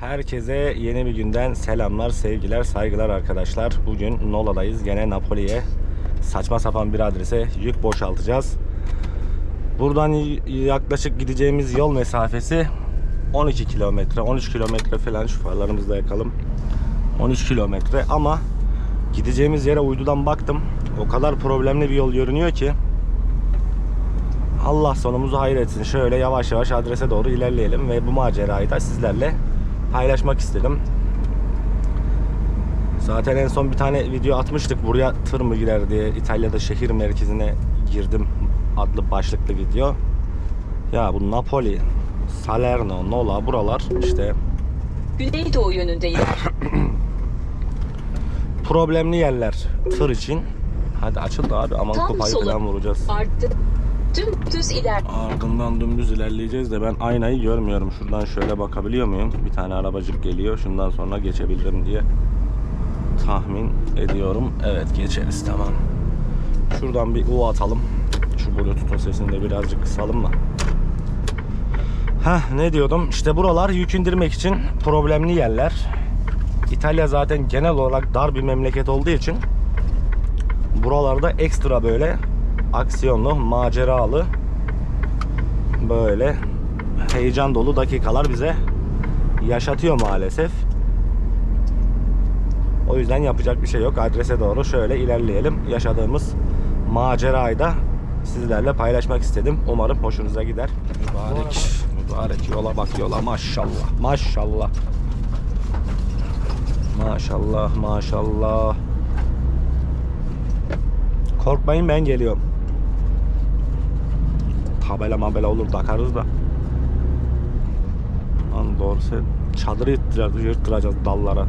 Herkese yeni bir günden selamlar, sevgiler, saygılar arkadaşlar. Bugün Nola'dayız. Gene Napoli'ye saçma sapan bir adrese yük boşaltacağız. Buradan yaklaşık gideceğimiz yol mesafesi 12 kilometre, 13 kilometre falan şu farlarımızı da yakalım. 13 kilometre ama gideceğimiz yere uydudan baktım. O kadar problemli bir yol görünüyor ki Allah sonumuzu hayretsin. Şöyle yavaş yavaş adrese doğru ilerleyelim ve bu macerayı da sizlerle paylaşmak istedim. Zaten en son bir tane video atmıştık. Buraya tır mı girer diye İtalya'da şehir merkezine girdim adlı başlıklı video. Ya bu Napoli, Salerno, Nola buralar işte Güneydoğu yönünde iler. problemli yerler tır için. Hadi açıl da abi aman Tam kopayı sola. falan vuracağız. Arttı. Dümdüz iler. Ardından dümdüz ilerleyeceğiz de ben aynayı görmüyorum. Şuradan şöyle bakabiliyor muyum? Bir tane arabacık geliyor. Şundan sonra geçebilirim diye tahmin ediyorum. Evet geçeriz tamam. Şuradan bir U atalım. Şu bluetooth sesini de birazcık kısalım mı? Heh ne diyordum? İşte buralar yük indirmek için problemli yerler. İtalya zaten genel olarak dar bir memleket olduğu için buralarda ekstra böyle aksiyonlu, maceralı böyle heyecan dolu dakikalar bize yaşatıyor maalesef. O yüzden yapacak bir şey yok. Adrese doğru şöyle ilerleyelim. Yaşadığımız macerayı da sizlerle paylaşmak istedim. Umarım hoşunuza gider. Mübarek, mübarek yola bak yola maşallah. Maşallah. Maşallah, maşallah. Korkmayın ben geliyorum. Tabela mabela olur takarız da. Lan doğrusu çadırı yırttıracağız, yırttıracağız dallara.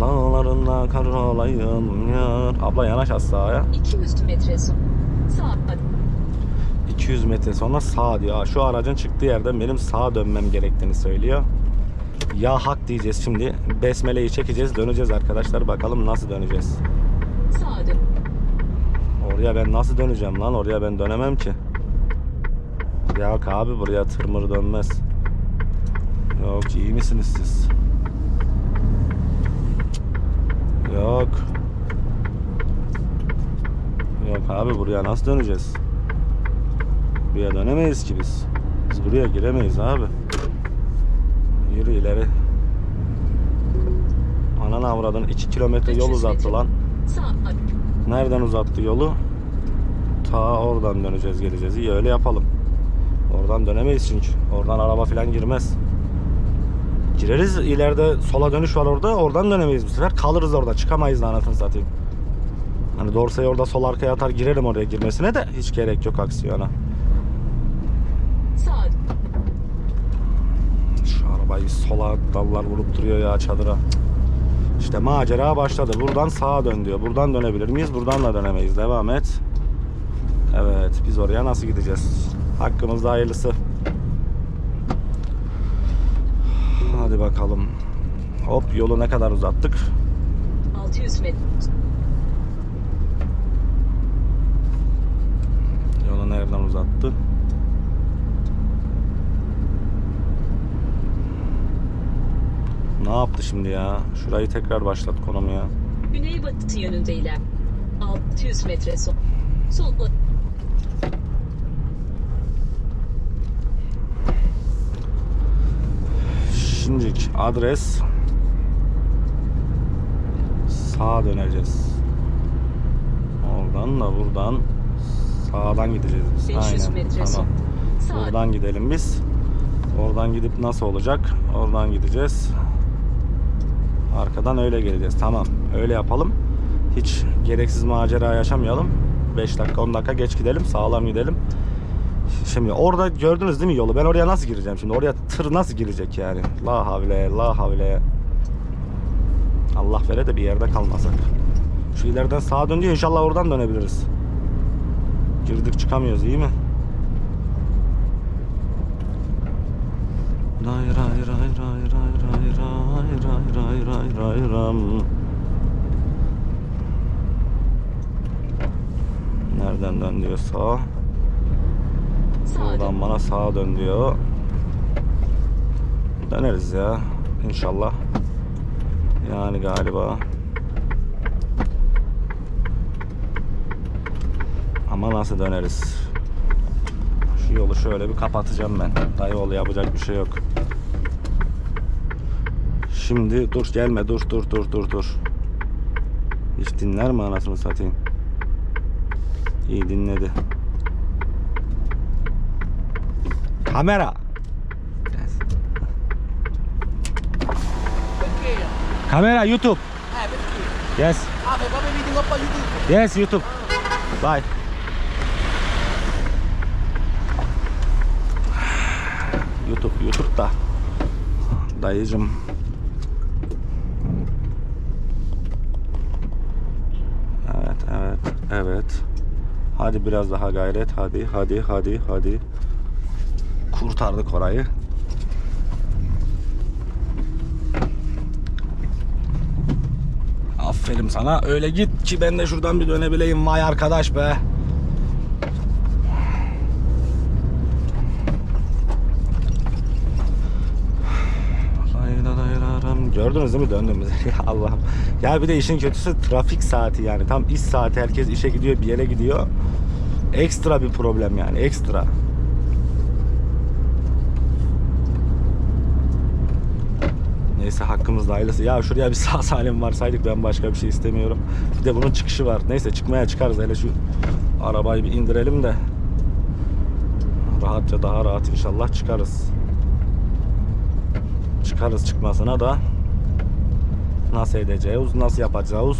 Dağlarında kar olayım ya. Abla yanaş aşağıya. 200 metre son. Sağ. 200 metre sonra sağ diyor. Şu aracın çıktığı yerden benim sağa dönmem gerektiğini söylüyor. Ya hak diyeceğiz şimdi. Besmele'yi çekeceğiz döneceğiz arkadaşlar. Bakalım nasıl döneceğiz. Sağa dön. Oraya ben nasıl döneceğim lan? Oraya ben dönemem ki. Yok abi buraya tırmır dönmez. Yok iyi misiniz siz? Yok. Yok abi buraya nasıl döneceğiz? Buraya dönemeyiz ki biz. Biz buraya giremeyiz abi. Yürü ileri. Ananı avradın 2 kilometre yol 300 uzattı lan. Nereden uzattı yolu? Ta oradan döneceğiz geleceğiz. İyi öyle yapalım. Oradan dönemeyiz çünkü. Oradan araba falan girmez. Gireriz ileride sola dönüş var orada. Oradan dönemeyiz bu sefer. Kalırız orada. Çıkamayız da anasını satayım. Hani dorsayı orada sol arkaya atar girerim oraya girmesine de hiç gerek yok aksiyona. Sağ. Şu arabayı sola dallar vurup duruyor ya çadıra. İşte macera başladı. Buradan sağa dön diyor. Buradan dönebilir miyiz? Buradan da dönemeyiz. Devam et. Evet. Biz oraya nasıl gideceğiz? Hakkımızda hayırlısı. Hadi bakalım. Hop yolu ne kadar uzattık? 600 metre. Yolu nereden uzattı? Ne yaptı şimdi ya? Şurayı tekrar başlat konumu ya. Güneybatı yönünde iler. 600 metre son. Sola. Şimdilik adres sağa döneceğiz. Oradan da buradan sağdan gideceğiz biz. 500 metre tamam. Sağ. Oradan gidelim biz. Oradan gidip nasıl olacak? Oradan gideceğiz. Arkadan öyle geleceğiz. Tamam. Öyle yapalım. Hiç gereksiz macera yaşamayalım. 5 dakika 10 dakika geç gidelim. Sağlam gidelim. Şimdi orada gördünüz değil mi yolu? Ben oraya nasıl gireceğim şimdi? Oraya tır nasıl girecek yani? La havle, la havle. Allah vere de bir yerde kalmasak. Şu ileriden sağa dön diyor. İnşallah oradan dönebiliriz. Girdik çıkamıyoruz iyi mi? Ray ray ray ray ray ray ray ray ray ray ray ram. Nereden dön diyor sağa. Buradan bana sağa dön diyor. Döneriz ya. İnşallah. Yani galiba. Ama nasıl döneriz? Şu yolu şöyle bir kapatacağım ben. Dayı yolu yapacak bir şey yok. Şimdi dur gelme dur dur dur dur dur. Hiç dinler mi anasını satayım? İyi dinledi. Kia Yes. À phải có cái video up vào YouTube Yes YouTube. Bye. YouTube, YouTube da. Dayıcım. Evet, evet, evet. Hadi biraz daha gayret. Hadi, hadi, hadi, hadi. Kurtardık orayı. Aferin sana. Öyle git ki ben de şuradan bir dönebileyim. Vay arkadaş be. Gördünüz değil mi döndüğümüzü? Ya Allah'ım. Ya bir de işin kötüsü trafik saati yani. Tam iş saati. Herkes işe gidiyor, bir yere gidiyor. Ekstra bir problem yani. Ekstra. Neyse hakkımızda hayırlısı. Ya şuraya bir sağ salim varsaydık ben başka bir şey istemiyorum. Bir de bunun çıkışı var. Neyse çıkmaya çıkarız. Hele şu arabayı bir indirelim de. Rahatça daha rahat inşallah çıkarız. Çıkarız çıkmasına da nasıl edeceğiz, nasıl yapacağız?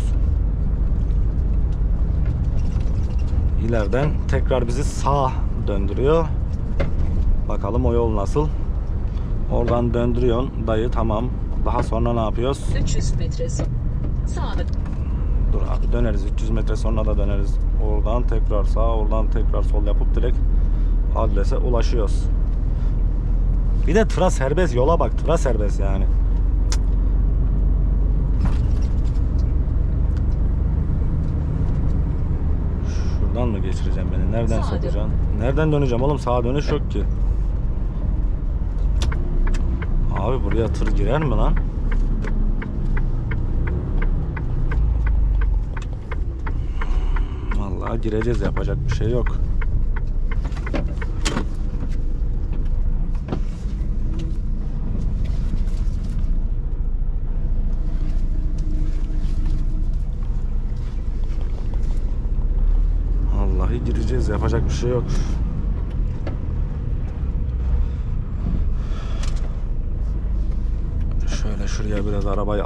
İleriden tekrar bizi sağ döndürüyor. Bakalım o yol nasıl? Oradan döndürüyorsun dayı tamam. Daha sonra ne yapıyoruz? 300 metre Sağda. Dur abi döneriz 300 metre sonra da döneriz. Oradan tekrar sağ, oradan tekrar sol yapıp direkt adrese ulaşıyoruz. Bir de tıra serbest yola bak tıra serbest yani. Şuradan mı geçireceğim beni? Nereden Sağa sokacaksın? Nereden döneceğim oğlum? Sağa dönüş yok ki. Abi buraya tır girer mi lan? Vallahi gireceğiz yapacak bir şey yok. Vallahi gireceğiz yapacak bir şey yok. Şöyle şuraya biraz arabayı